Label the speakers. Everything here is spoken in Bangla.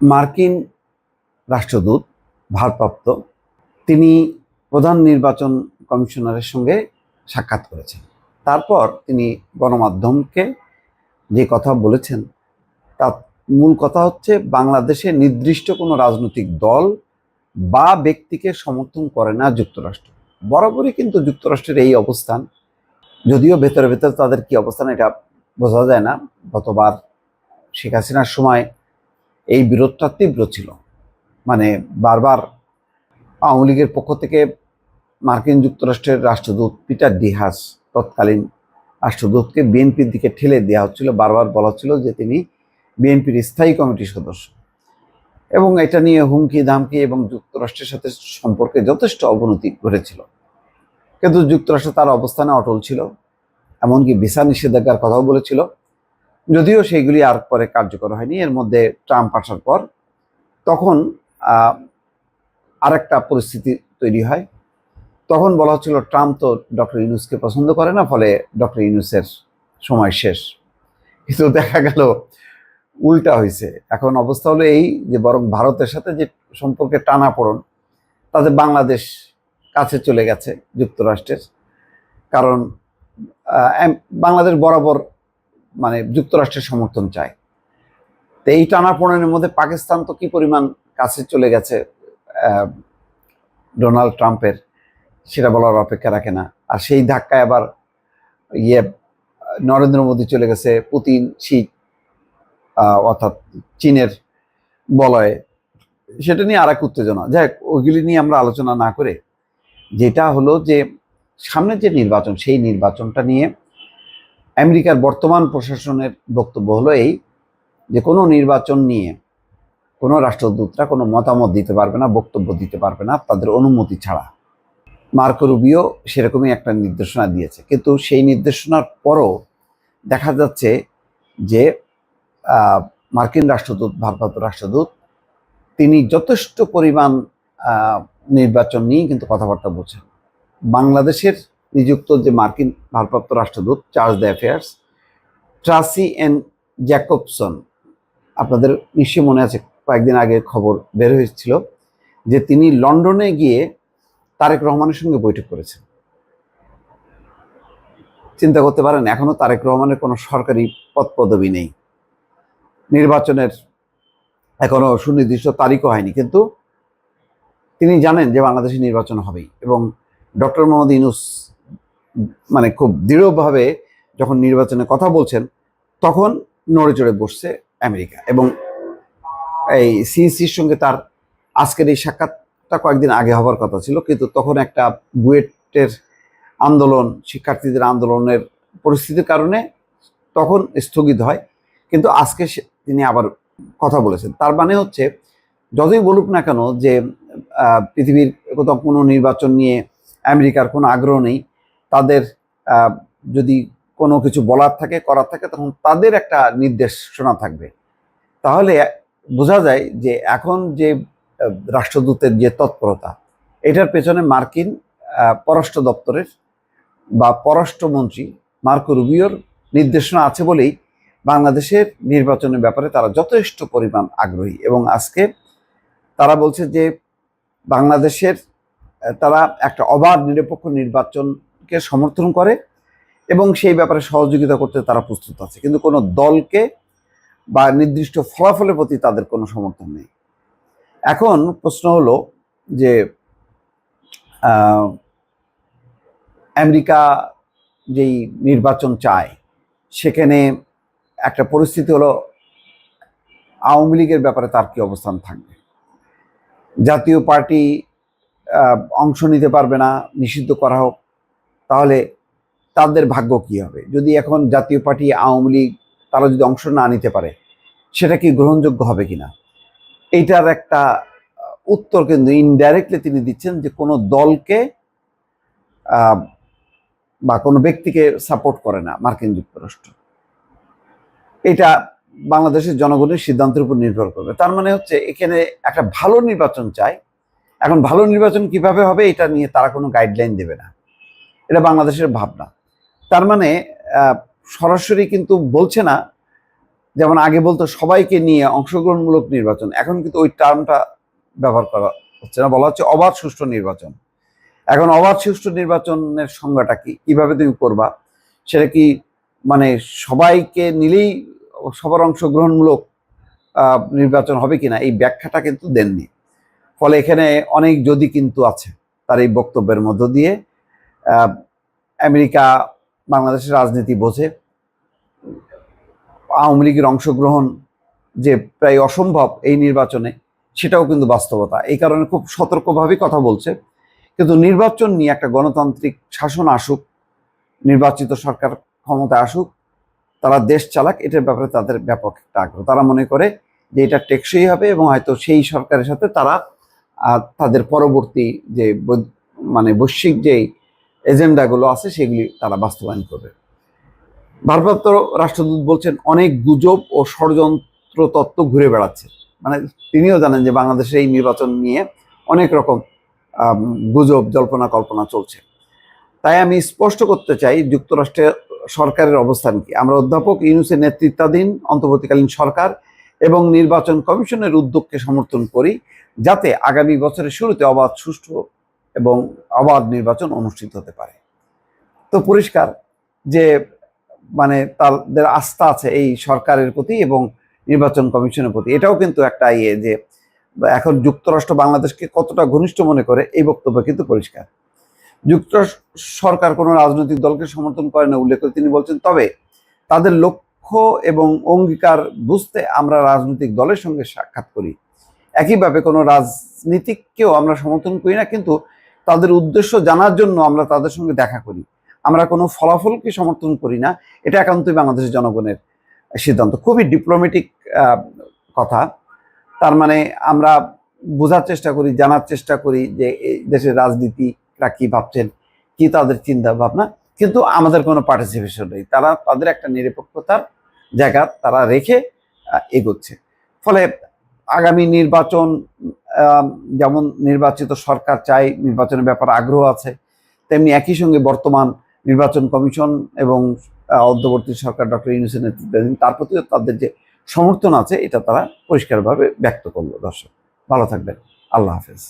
Speaker 1: মার্কিন রাষ্ট্রদূত, ভারপ্রাপ্ত, তিনি প্রধান নির্বাচন কমিশনারের সঙ্গে সাক্ষাৎ করেছেন। তারপর তিনি গণমাধ্যমকে যে কথা বলেছেন, তার মূল কথা হচ্ছে বাংলাদেশে নির্দিষ্ট কোনো রাজনৈতিক দল বা ব্যক্তিকে সমর্থন করে না যুক্তরাষ্ট্র। বরাবরই কিন্তু যুক্তরাষ্ট্রের এই অবস্থান, যদিও ভেতরে ভেতরে তাদের কি অবস্থান এটা বোঝা যায় না। গতবার শেখ হাসিনার সময় এই বিরোধটা তীব্র ছিল। মানে বারবার আওয়ামী লীগের পক্ষ থেকে মার্কিন যুক্তরাষ্ট্রের রাষ্ট্রদূত পিটার ডিহাস তৎকালীন রাষ্ট্রদূতকে বিএনপির দিকে ঠেলে দেওয়া হচ্ছিল, বারবার বলা হচ্ছিল যে তিনি বিএনপির স্থায়ী কমিটির সদস্য। এবং এটা নিয়ে হুমকি, ধামকি এবং যুক্তরাষ্ট্রের সাথে সম্পর্কে যথেষ্ট অবনতি ঘটেছিল। কিন্তু যুক্তরাষ্ট্র তার অবস্থানে অটল ছিল, এমনকি ভিসা নিষেধাজ্ঞার কথাও বলেছিল। যদিও সেইগুলি আর পরে কার্যকর হয়নি, এর মধ্যে ট্রাম্প আসার পর, তখন আরেকটা পরিস্থিতি তৈরি হয়। তখন বলা হচ্ছিল ট্রাম্প তো ডক্টর ইউনুসকে পছন্দ করে না, ফলে ডক্টর ইউনুসের সময় শেষ। কিন্তু দেখা গেল, উল্টা হয়েছে এখন অবস্থা হলো এই যে, বরং ভারতের সাথে যে সম্পর্কে টানা পড়ন তাতে বাংলাদেশ কাছে চলে গেছে যুক্তরাষ্ট্রের। কারণ বাংলাদেশ বরাবর মানে যুক্তরাষ্ট্রের সমর্থন চায়। তো এই টানাপোড়েনের মধ্যে পাকিস্তান তো কি পরিমাণ কাছে চলে গেছে ডোনাল্ড ট্রাম্পের, সেটা বলার অপেক্ষা রাখে না। আর সেই ধাক্কায় আবার ইয়ে নরেন্দ্র মোদী চলে গেছে পুতিন, শি অর্থাৎ চীনের বলয়ে। সেটা নিয়ে আর এক উত্তেজনা। যাই ওইগুলি নিয়ে আমরা আলোচনা না করে, যেটা হলো যে সামনের যে নির্বাচন, সেই নির্বাচনটা নিয়ে আমেরিকার বর্তমান প্রশাসনের বক্তব্য হলো এই যে কোনো নির্বাচন নিয়ে কোনো রাষ্ট্রদূতরা কোনো মতামত দিতে পারবে না, বক্তব্য দিতে পারবে না, তাদের অনুমতি ছাড়া। মার্কো রুবিও সেরকমই একটা নির্দেশনা দিয়েছে। কিন্তু সেই নির্দেশনার পরও দেখা যাচ্ছে যে মার্কিন রাষ্ট্রদূত, ভারপ্রাপ্ত রাষ্ট্রদূত, তিনি যথেষ্ট পরিমাণ নির্বাচন নিয়ে কিন্তু কথাবার্তা বলছেন। বাংলাদেশের নিযুক্ত যে মার্কিন ভারপ্রাপ্ত রাষ্ট্রদূত charge d'affaires, Tracey Ann Jacobson, আপনাদের নিশ্চয়ই মনে আছে, কয়েকদিন আগে খবর বের হয়েছিল যে তিনি লন্ডনে গিয়ে তারেক রহমানের সঙ্গে বৈঠক করেছেন। চিন্তা করতে পারেন, এখনও তারেক রহমানের কোনো সরকারি পদ পদবি নেই। নির্বাচনের এখনও সুনির্দিষ্ট তারিখও হয়নি, কিন্তু তিনি জানেন যে বাংলাদেশে নির্বাচন হবেই এবং ডক্টর মোহাম্মদ ইউনুস মানে খুব দৃঢ়ভাবে যখন নির্বাচনে কথা বলছেন, তখন নড়ে চড়ে বসছে আমেরিকা এবং এই সিইসির সঙ্গে তার আজকের এই সাক্ষাৎটা কয়েকদিন আগে হবার কথা ছিল, কিন্তু তখন একটা বুয়েটের আন্দোলন, শিক্ষার্থীদের আন্দোলনের পরিস্থিতির কারণে তখন স্থগিত হয়, কিন্তু আজকে তিনি আবার কথা বলেছেন। তার মানে হচ্ছে, যতই বলুক না কেন যে পৃথিবীর কোথাও কোনো নির্বাচন নিয়ে আমেরিকার কোনো আগ্রহ নেই তাদের যদি কোনো কিছু বলার থাকে, করার থাকে, তখন তাদের একটা নির্দেশনা থাকবে। তাহলে বোঝা যায় যে এখন যে রাষ্ট্রদূতের যে তৎপরতা, এটার পেছনে মার্কিন পররাষ্ট্র দপ্তরের বা পররাষ্ট্রমন্ত্রী মার্কো রুবিওর নির্দেশনা আছে বলেই বাংলাদেশের নির্বাচনের ব্যাপারে তারা যথেষ্ট পরিমাণ আগ্রহী এবং আজকে তারা বলছে যে বাংলাদেশের তারা একটা অবাধ নিরপেক্ষ নির্বাচনকে সমর্থন করে এবং সেই ব্যাপারে সহযোগিতা করতে তারা প্রস্তুত আছে। কিন্তু কোনো দলকে বা নির্দিষ্ট ফলাফলের প্রতি তাদের কোনো সমর্থন নেই। এখন প্রশ্ন হলো যে আমেরিকা যেই নির্বাচন চায়, সেখানে একটা পরিস্থিতি হলো আওয়ামী লীগের ব্যাপারে তার কি অবস্থান থাকবে? জাতীয় পার্টি অংশ নিতে পারবে না, নিষিদ্ধ করা হোক। তাহলে তাদের ভাগ্য কি হবে? যদি এখন জাতীয় পার্টি, আওয়ামী লীগ তারা যদি অংশ না নিতে পারে, সেটা কি গ্রহণযোগ্য হবে কিনা? এইটার একটা উত্তর কিন্তু ইনডাইরেক্টলি তিনি দিচ্ছেন যে কোনো দলকে বা কোনো ব্যক্তিকে সাপোর্ট করে না মার্কিন যুক্তরাষ্ট্র। এটা বাংলাদেশের জনগণের সিদ্ধান্তের উপর নির্ভর করবে। তার মানে হচ্ছে এখানে একটা ভালো নির্বাচন চাই। এখন ভালো নির্বাচন কীভাবে হবে, এটা নিয়ে তারা কোনো গাইডলাইন দেবে না। এটা বাংলাদেশের ভাবনা। তার মানে সরাসরি কিন্তু বলছে না, যেমন আগে বলতো সবাইকে নিয়ে অংশগ্রহণমূলক নির্বাচন। এখন কিন্তু ওই টার্মটা ব্যবহার করা হচ্ছে না, বলা হচ্ছে অবাধ সুষ্ঠু নির্বাচন। এখন অবাধ সুষ্ঠু নির্বাচনের সংজ্ঞাটা কি? কীভাবে তুমি করবা? সেটা কি মানে সবাইকে নিলেই সবার অংশগ্রহণমূলক নির্বাচন হবে কিনা? এই ব্যাখ্যাটা কিন্তু দেননি। ফলে এখানে অনেক যদি কিন্তু আছে, তার এই বক্তব্যের মধ্য দিয়ে। আমেরিকা, বাংলাদেশের রাজনীতি বোঝে। আওয়ামী লীগের অংশগ্রহণ যে প্রায় অসম্ভব এই নির্বাচনে, সেটাও কিন্তু বাস্তবতা। এই কারণে খুব সতর্কভাবেই কথা বলছে। কিন্তু নির্বাচন নিয়ে একটা গণতান্ত্রিক শাসন আসুক, নির্বাচিত সরকার ক্ষমতায় আসুক, তারা দেশ চালাক, এটার ব্যাপারে তাদের ব্যাপক একটা আগ্রহ। তারা মনে করে যে এটা টেকসই হবে এবং হয়তো সেই সরকারের সাথে তারা তাদের পরবর্তী যে মানে বৈশ্বিক যে এজেন্ডাগুলো আছে, সেগুলি তারা বাস্তবায়ন করবে। ভারপ্রাপ্ত রাষ্ট্রদূত বলছেন, অনেক গুজব ও ষড়যন্ত্র তত্ত্ব ঘুরে বেড়াচ্ছে। মানে তিনিও জানেন যে বাংলাদেশে এই নির্বাচন নিয়ে অনেক রকম গুজব, জল্পনা, কল্পনা চলছে। তাই আমি স্পষ্ট করতে চাই যুক্তরাষ্ট্রের সরকারের অবস্থান কি? আমরা অধ্যাপক ইউনুসের নেতৃত্বাধীন, অন্তর্বর্তীকালীন সরকার এবং নির্বাচন কমিশনের উদ্যোগকে সমর্থন করি, যাতে আগামী বছরের শুরুতে অবাধ, সুষ্ঠু এবং অবাধ নির্বাচন অনুষ্ঠিত হতে পারে। তো পরিষ্কার যে মানে তাদের আস্থা আছে এই সরকারের প্রতি এবং নির্বাচন কমিশনের প্রতি। এটাও কিন্তু একটা ইয়ে যে, এখন যুক্তরাষ্ট্র বাংলাদেশকে কতটা ঘনিষ্ঠ মনে করে এই বক্তব্য কিন্তু পরিষ্কার। যুক্তরাষ্ট্র সরকার কোনো রাজনৈতিক দলকে সমর্থন করে না, উল্লেখ করে তিনি বলছেন, তবে তাদের লক্ষ্য এবং অঙ্গীকার বুঝতে আমরা রাজনৈতিক দলের সঙ্গে সাক্ষাৎ করি। একইভাবে কোনো রাজনীতিককেও আমরা সমর্থন করি না, কিন্তু তাদের উদ্দেশ্য জানার জন্য আমরা তাদের সঙ্গে দেখা করি। আমরা কোনো ফলাফলকে সমর্থন করি না। এটা একান্তই বাংলাদেশের জনগণের সিদ্ধান্ত। খুবই ডিপ্লোম্যাটিক কথা। তার মানে আমরা বোঝার চেষ্টা করি, জানার চেষ্টা করি যে এই দেশের রাজনীতিরা কি ভাবছেন, কি তাদের চিন্তা ভাবনা কিন্তু আমাদের কোনো পার্টিসিপেশন নেই। তারা তাদের একটা নিরপেক্ষতার জায়গা তারা রেখে এগোচ্ছে। ফলে আগামী নির্বাচন যেমন নির্বাচিত সরকার চাই, নির্বাচনের ব্যাপারে আগ্রহ আছে, তেমনি একই সঙ্গে বর্তমান নির্বাচন কমিশন এবং অন্তর্বর্তী সরকার ডক্টর ইউনুসের নেতৃত্বাধীন তার প্রতিও তাদের যে সমর্থন আছে, এটা তারা পরিষ্কারভাবে ব্যক্ত করল। দর্শক, ভালো থাকবেন। আল্লাহ হাফেজ।